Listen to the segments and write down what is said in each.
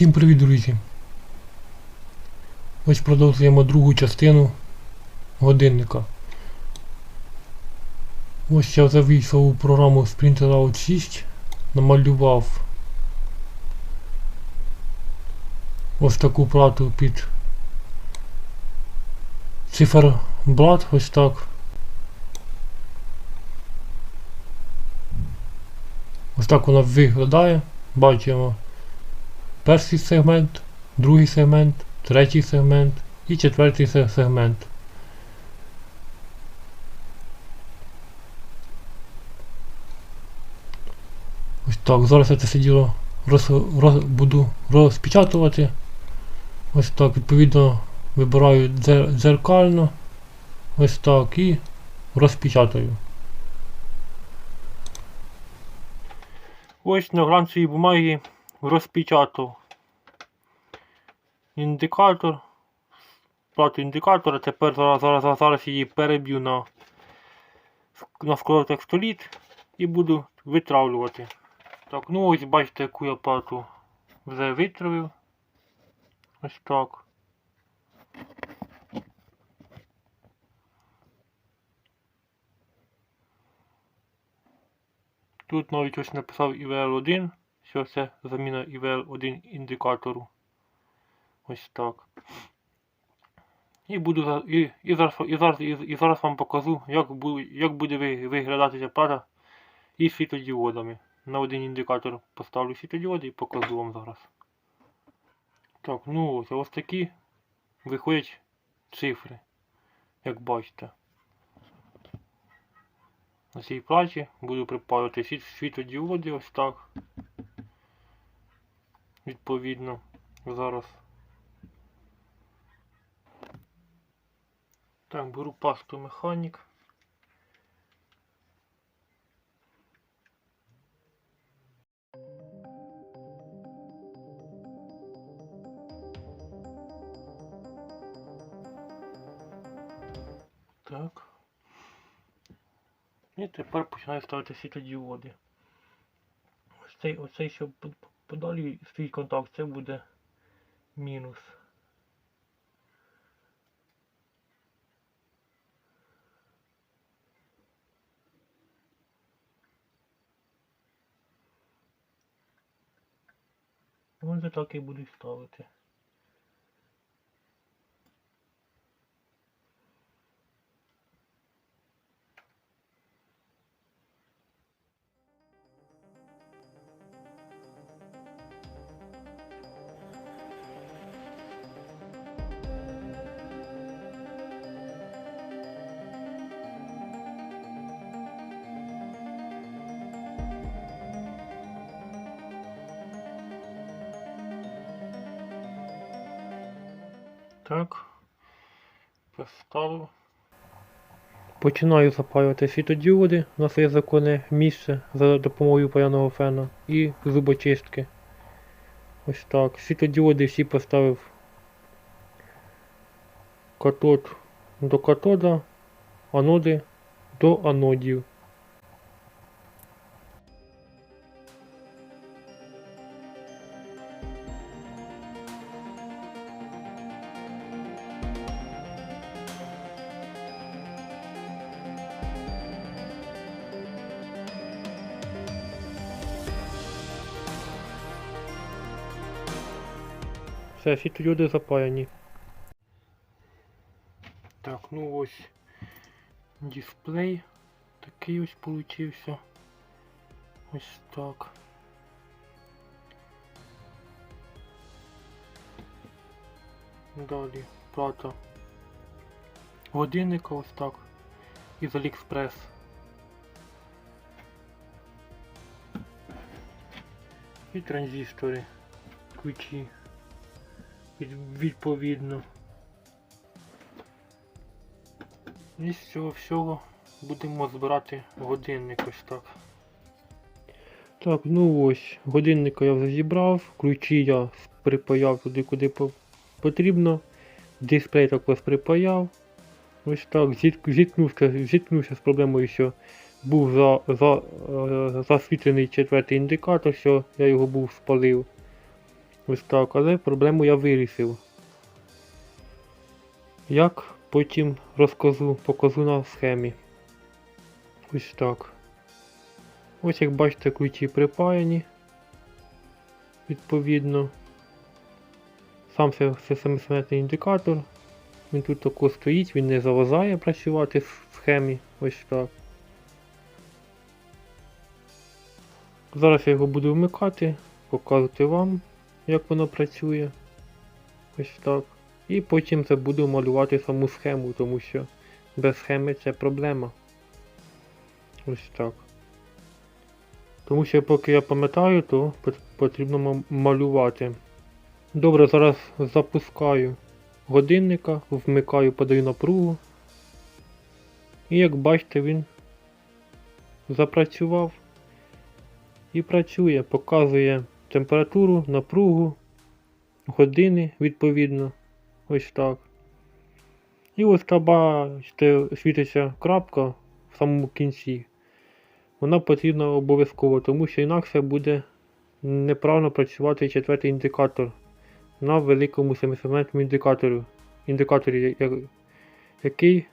Всім привіт, друзі! Ось продовжуємо другу частину годинника. Ось я завійшов у програму Sprinter Out 6, намалював ось таку плату під циферблат, ось так. Ось так вона виглядає. Бачимо перший сегмент, другий сегмент, третій сегмент і четвертий сегмент. Ось так, зараз я це діло роз, роз, буду розпечатувати. Ось так, відповідно, вибираю дзер- дзеркально. Ось так і розпечатаю. Ось на глянцевій бумагі розпечатав індикатор. Плату індикатора. Тепер зараз, зараз, зараз її переб'ю на, на склотекстоліт і буду витравлювати. Так, ну ось бачите, яку я плату вже витравив. Ось так. Тут навіть ось написав IVL1, що це заміна IVL1 індикатору. Ось так. І буду і, і, зараз, і, зараз, і, і зараз вам покажу, як, бу, як буде ви- виглядати ця плата із світодіодами. На один індикатор поставлю світодіоди і покажу вам зараз. Так, ну ось, ось такі виходять цифри, як бачите. На цій платі буду припаювати світ, світодіоди ось так. Відповідно, зараз. Так, беру пасту механік. Так. І тепер починаю ставити світодіоди. Ось цей, оцей, що подалі стоїть контакт, це буде мінус. Ось так і буду ставити. Так. Поставив. Починаю запалювати світодіоди на своє законне місце за допомогою паяного фена і зубочистки. Ось так. Світодіоди всі поставив катод до катода, аноди до анодів. Все, світодіоди запаяні. Так, ну ось дисплей такий ось получився. Ось так. Далі плата годинника ось так. Із Aliexpress. І транзистори. Ключі. Від- Відповідно. І з цього всього будемо збирати годинник ось так. Так, ну ось, годинника я вже зібрав, ключі я припаяв туди, куди потрібно. Дисплей також припаяв. Ось так, зіткнувся, зіткнувся з проблемою, що був за, за, е, засвітлений четвертий індикатор, що я його був спалив. Ось так, але проблему я вирішив. Як потім розкажу, покажу на схемі. Ось так. Ось як бачите, ключі припаяні. Відповідно. Сам це, це індикатор. Він тут тако стоїть, він не заважає працювати в схемі. Ось так. Зараз я його буду вмикати, показувати вам, як воно працює. Ось так. І потім це буду малювати саму схему, тому що без схеми це проблема. Ось так. Тому що поки я пам'ятаю, то потрібно малювати. Добре, зараз запускаю годинника, вмикаю, подаю напругу. І як бачите, він запрацював і працює, показує температуру, напругу, години відповідно. Ось так. І ось та бачите, світиться крапка в самому кінці. Вона потрібна обов'язково, тому що інакше буде неправильно працювати четвертий індикатор на великому семисегментному індикаторі, який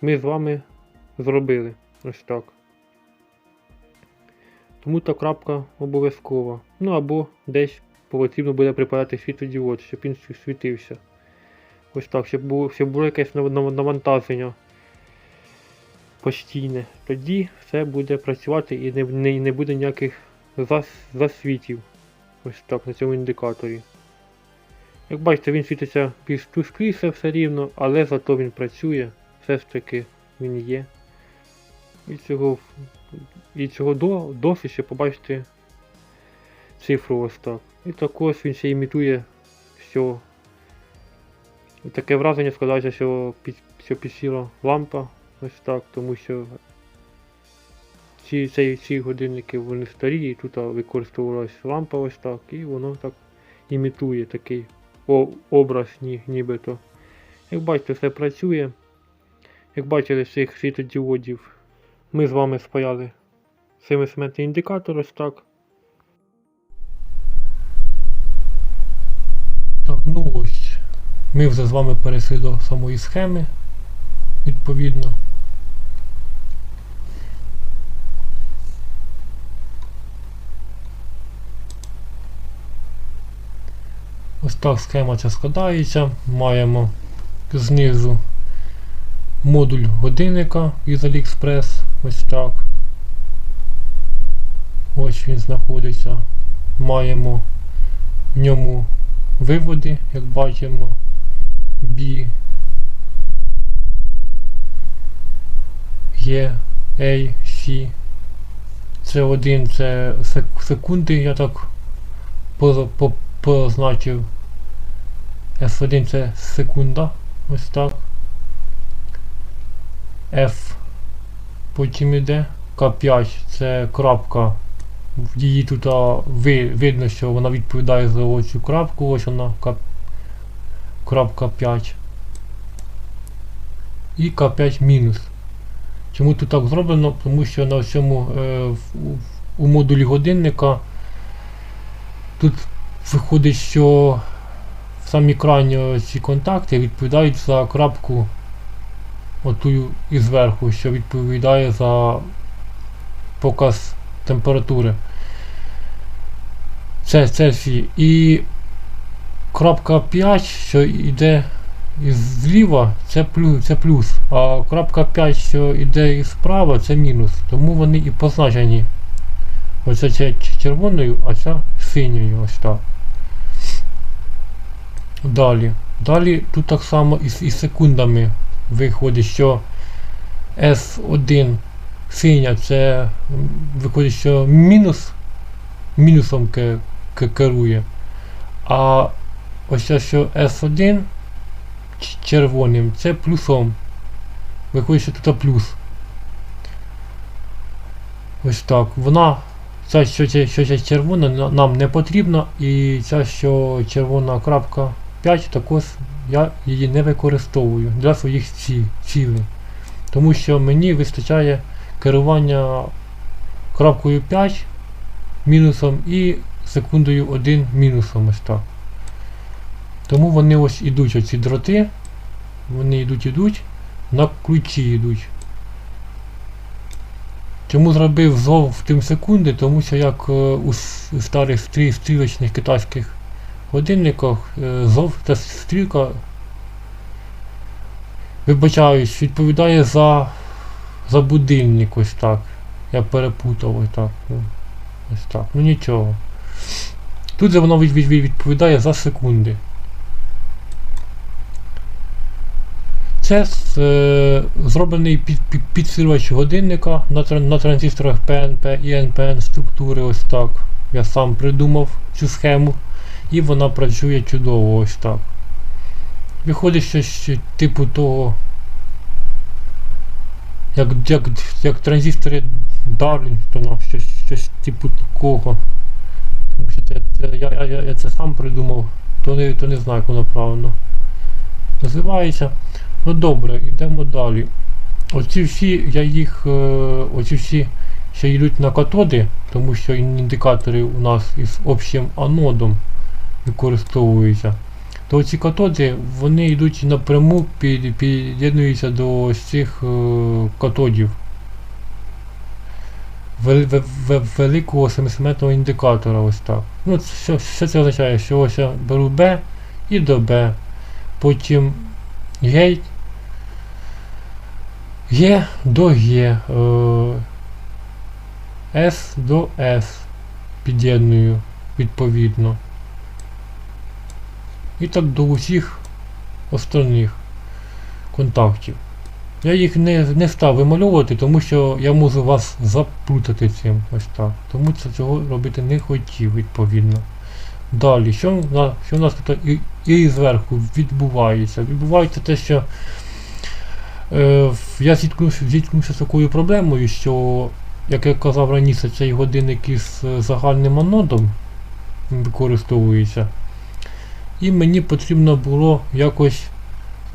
ми з вами зробили. Ось так. Тому та крапка обов'язкова. Ну або десь потрібно буде припаяти світлодіод, щоб він світився. Ось так, щоб було, щоб було якесь нав- нав- навантаження постійне. Тоді все буде працювати і не, не, не буде ніяких зас, засвітів. Ось так на цьому індикаторі. Як бачите, він світиться більш тускліше все рівно, але зато він працює. Все ж таки він є. І цього, і цього до, досить ще побачити цифру ось так. І також він ще імітує, що таке враження складається, що, під, що підсіла лампа ось так, тому що ці, ці, ці годинники вони старі, і тут використовувалась лампа ось так, і воно так імітує такий образ ні, нібито. Як бачите, все працює. Як бачили з цих світодіодів, ми з вами спаяли семисементний індикатор ось так. Так, ну ось. Ми вже з вами перейшли до самої схеми, відповідно. Ось так схема ця складається. Маємо знизу модуль годинника із AliExpress. Ось так. Ось він знаходиться. Маємо в ньому виводи, як бачимо. B, Е, A, C. Це один, це секунди, я так позначив. F1 це секунда. Ось так. F потім іде. К5 це крапка. Її тут ви, видно, що вона відповідає за оцю крапку, ось вона К, крапка 5. І К5 мінус. Чому тут так зроблено? Тому що на цьому е, в- у модулі годинника тут виходить, що в самі крайні ці контакти відповідають за крапку оту і зверху, що відповідає за показ температури. Це Цельсій. І крапка 5, що йде зліва, це плюс, це плюс. А крапка 5, що йде із справа, це мінус. Тому вони і позначені. Оце ця червоною, а ця синьою. Ось так. Далі. Далі тут так само із, із секундами виходить, що S1 синя це виходить, що мінус мінусом керує. А ось це, що S1 червоним, це плюсом. Виходить, що тут плюс. Ось так. Вона, ця, що, ця- що червона, нам не потрібна, і ця, що червона крапка 5, також я її не використовую для своїх ці, цілей. Тому що мені вистачає керування крапкою 5 мінусом і секундою 1 мінусом ось так. Тому вони ось ідуть оці дроти. Вони йдуть ідуть, на ключі йдуть. Чому зробив зов в тим секунди? Тому що як е, у старих стрілочних китайських годинниках е, зов та стрілка вибачаюсь, відповідає за, за будильник ось так. Я перепутав ось так. Ну, ось так. Ну нічого. Тут же воно від, від, від- відповідає за секунди. Це е, зроблений під, під, підсилювач годинника на, на транзисторах PNP і NPN структури ось так. Я сам придумав цю схему і вона працює чудово ось так. Виходить щось типу того, як, як, як транзистори Дарлінгтона, щось, щось типу такого. Тому що це, це, я, я, я це сам придумав, то не, то не знаю, як воно правильно називається. Ну добре, йдемо далі. Оці всі, я їх, е, оці всі ще йдуть на катоди, тому що індикатори у нас із общим анодом використовуються. То ці катоди, вони йдуть напряму, під, під'єднуються до цих е, катодів. Вел- ве- ве- великого семисеметного індикатора ось так. Ну, що, що це означає? Що ось я беру B і до B. Потім гейт Г до Г. Е, С до С. Під'єдную відповідно. І так до усіх остальних контактів. Я їх не, не став вимальовувати, тому що я можу вас заплутати цим. Ось так. Тому це цього робити не хотів, відповідно. Далі, що, що у нас тут і, і зверху відбувається? Відбувається те, що е, я зіткнувся, зіткнувся з такою проблемою, що, як я казав раніше, цей годинник із е, загальним анодом використовується. І мені потрібно було якось,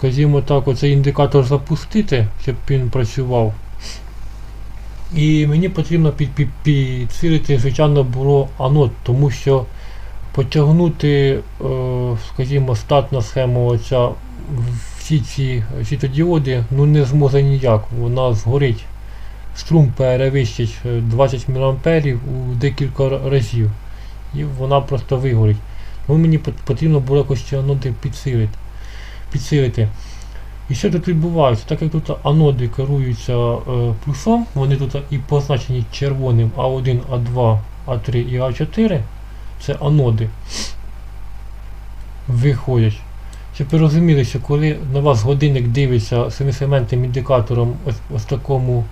скажімо так, оцей індикатор запустити, щоб він працював. І мені потрібно під, під, підсилити, звичайно, було анод, тому що потягнути, е, скажімо, статна схема оця всі ці світодіоди ну не зможе ніяк, вона згорить. Струм перевищить е, 20 мА у декілька разів. І вона просто вигорить. Тому мені потрібно було якось ці аноди підсилити. Підсилити. І що тут відбувається? Так як тут аноди керуються е, плюсом, вони тут і позначені червоним А1, А2, А3 і А4, це аноди виходять. Щоб ви розуміли, що коли на вас годинник дивиться семисегментним індикатором ось, ось такому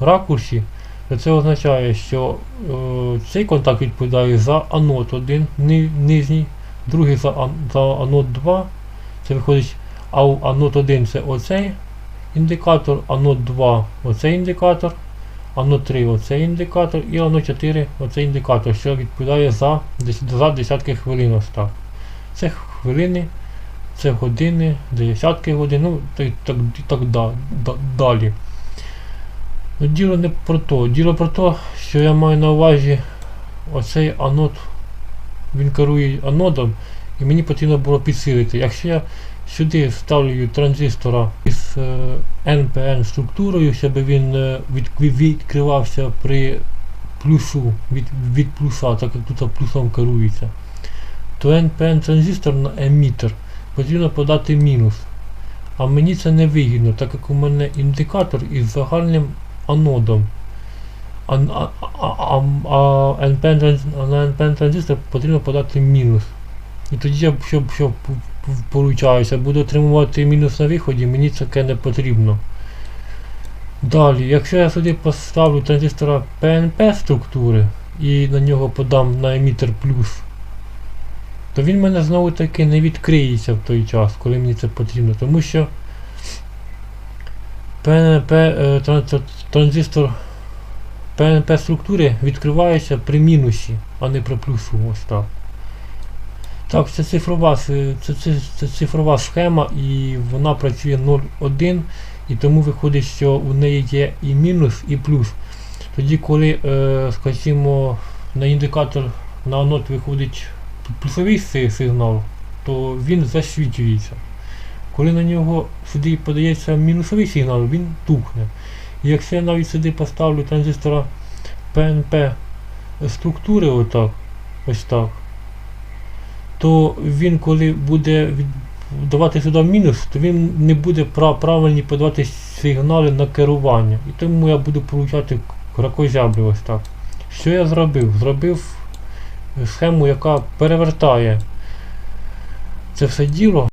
ракурсі, то це означає, що е, цей контакт відповідає за анод 1 ни- нижній, другий за, за анод 2. Це виходить, а анод 1 це оцей індикатор, анод 2 оцей індикатор, анод 3 оцей індикатор і анод 4 оцей індикатор, що відповідає за, за десятки хвилин ось. Це хвилини, це години, десятки годин, ну так, так, так да, да, далі. Ну, діло не про то. Діло про те, що я маю на увазі оцей анод, він керує анодом, і мені потрібно було підсилити. Якщо я сюди ставлю транзистора із е, NPN структурою, щоб він е, від, від- відкривався при плюсу, від, від плюса, так як тут плюсом керується, то NPN транзистор на емітер потрібно подати мінус. А мені це не вигідно, так як у мене індикатор із загальним анодом. А, а, а, а, а NPN, на NPN транзистор потрібно подати мінус. І тоді я, що, що получаюся, буду отримувати мінус на виході, мені таке не потрібно. Далі, якщо я сюди поставлю транзистора PNP структури і на нього подам на емітер плюс, то він мене знову таки не відкриється в той час, коли мені це потрібно. Тому що PNP, е, тран- тр- транзистор PNP структури відкривається при мінусі, а не при плюсу. Ось так. Так, це цифрова, це, це, це цифрова схема і вона працює 0,1 і тому виходить, що у неї є і мінус, і плюс. Тоді, коли, е, скажімо, на індикатор на анод виходить плюсовий сигнал, то він засвічується. Коли на нього сюди подається мінусовий сигнал, він тухне. І якщо я навіть сюди поставлю транзистора ПНП структури отак, ось так, то він коли буде давати сюди мінус, то він не буде пра- правильні подавати сигнали на керування. І тому я буду получати кракозябри ось так. Що я зробив? Зробив схему, яка перевертає це все діло